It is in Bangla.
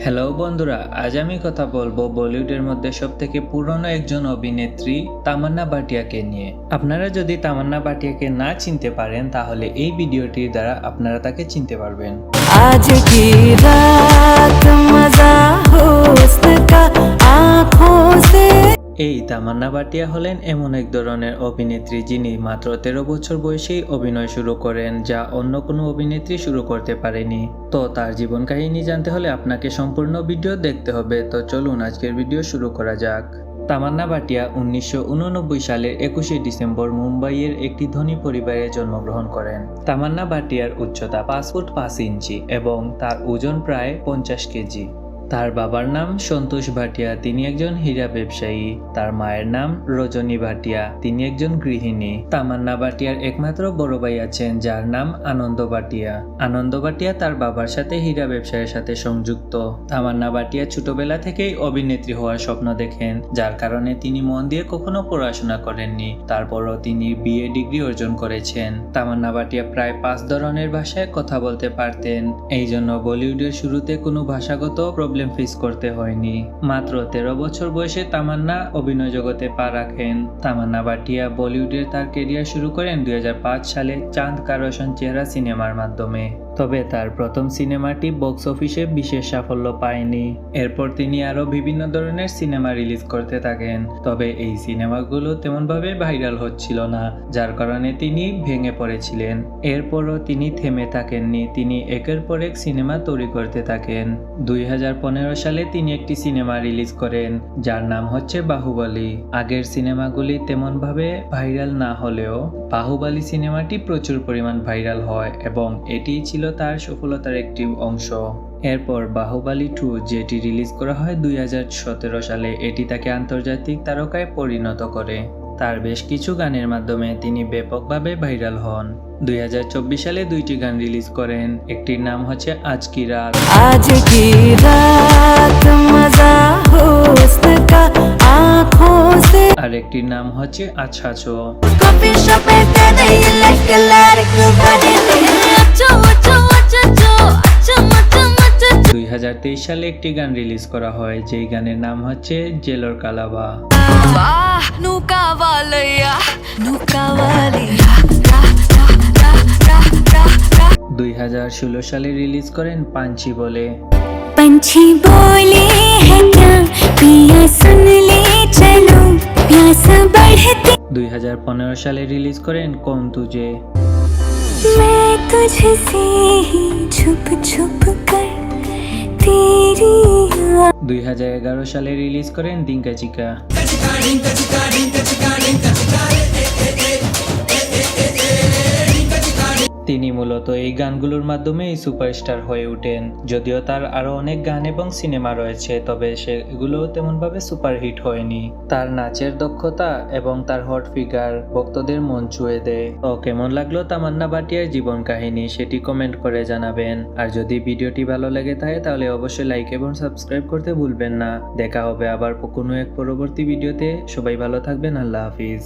হ্যালো বন্ধুরা, আজ আমি কথা বলব বলিউডের মধ্যে সব থেকে পুরনো একজন অভিনেত্রী তামান্না বাটিয়াকে নিয়ে। আপনারা যদি তামান্না বাটিয়াকে না চিনতে পারেন, তাহলে এই ভিডিওটির দ্বারা আপনারা তাকে চিনতে পারবেন। আজ কি এই তামান্না বাটিয়া হলেন এমন এক ধরনের অভিনেত্রী যিনি মাত্র তেরো বছর বয়সেই অভিনয় শুরু করেন, যা অন্য কোনো অভিনেত্রী শুরু করতে পারেনি। তো তার জীবন কাহিনী জানতে হলে আপনাকে সম্পূর্ণ ভিডিও দেখতে হবে। তো চলুন আজকের ভিডিও শুরু করা যাক। তামান্না বাটিয়া উনিশশো উননব্বই সালের একুশে ডিসেম্বর মুম্বাইয়ের একটি ধনী পরিবারে জন্মগ্রহণ করেন। তামান্না বাটিয়ার উচ্চতা পাঁচ ফুট পাঁচ ইঞ্চি এবং তার ওজন প্রায় পঞ্চাশ কেজি। তার বাবার নাম সন্তোষ ভাটিয়া, তিনি একজন হীরা ব্যবসায়ী। তার মায়ের নাম রজনী ভাটিয়া, তিনি একজন গৃহিণী। তামান্না ভাটিয়ার একমাত্র বড় ভাই আছেন, যার নাম আনন্দ ভাটিয়া। আনন্দ ভাটিয়া তার বাবার সাথে হীরা ব্যবসায়ের সাথে সংযুক্ত। তামান্না ভাটিয়া ছোটবেলা থেকেই অভিনেত্রী হওয়ার স্বপ্ন দেখেন, যার কারণে তিনি মন দিয়ে কখনো পড়াশোনা করেননি। তারপরও তিনি বিএ ডিগ্রি অর্জন করেছেন। তামান্না ভাটিয়া প্রায় পাঁচ ধরনের ভাষায় কথা বলতে পারতেন। এই জন্য বলিউডের শুরুতে কোনো ভাষাগত প্রবলেম ফেস করতে হয়নি মাত্র তেরো বছর বয়সে তামান্না অভিনয় জগতে পা রাখেন তামান্না বাটিয়া বলিউডের তার কেরিয়ার শুরু করেন দুই হাজার পাঁচ সালে চাঁদ কারোশন চেহারা সিনেমার মাধ্যমে তবে তার প্রথম সিনেমাটি বক্স অফিসে বিশেষ সাফল্য পায়নি। এরপর তিনি আরও বিভিন্ন ধরনের সিনেমা রিলিজ করতে থাকেন, তবে এই সিনেমাগুলো তেমনভাবে ভাইরাল হচ্ছিল না, যার কারণে তিনি ভেঙে পড়েছিলেন। এরপরও তিনি থেমে থাকেননি, তিনি একের পর এক সিনেমা তৈরি করতে থাকেন। দুই হাজার পনেরো সালে তিনি একটি সিনেমা রিলিজ করেন, যার নাম হচ্ছে বাহুবলী। আগের সিনেমাগুলি তেমনভাবে ভাইরাল না হলেও বাহুবলী সিনেমাটি প্রচুর পরিমাণ ভাইরাল হয় এবং এটি ছিল তার সফলতার একটি অংশ। এরপর বাহুবালি টু যেটি রিলিজ করা হয় দুই হাজার সতেরো সালে এটি তাকে আন্তর্জাতিক তারকায় পরিণত করে। তার বেশ কিছু গানের মাধ্যমে তিনি ব্যাপকভাবে ভাইরাল হন। দুই হাজার চব্বিশ সালে দুইটি গান রিলিজ করেন একটির নাম হচ্ছে আজ কি রাত। আজ কি আর একটির নাম হচ্ছে আচ্ছা দুই হাজার তেইশ সালে একটি গান রিলিজ করা হয় যেই গানের নাম হচ্ছে জেলর কালাবা দুই হাজার ষোলো সালে রিলিজ করেন পাঞ্চি বলে। পাঞ্চি বলে দুই হাজার পনেরো সালে রিলিজ করেন কম তুজে। मैं तुझसे ही छुप छुप कर तेरी आ- দুই সালে রিলিজ করেন দিঙ্কা চিকা তিনি মূলত এই গানগুলোর মাধ্যমেই সুপারস্টার হয়ে ওঠেন। যদিও তার আরও অনেক গান এবং সিনেমা রয়েছে, তবে সেগুলো তেমনভাবে সুপারহিট হয়নি। তার নাচের দক্ষতা এবং তার হট ফিগার ভক্তদের মন ছুঁয়ে দেয়। তো কেমন লাগল তামান্না ভাটিয়ার জীবন কাহিনী সেটি কমেন্ট করে জানাবেন। আর যদি ভিডিওটি ভালো লেগে থাকে তাহলে অবশ্যই লাইক এবং সাবস্ক্রাইব করতে ভুলবেন না। দেখা হবে আবার কোনো এক পরবর্তী ভিডিওতে। সবাই ভালো থাকবেন, আল্লাহ হাফিজ।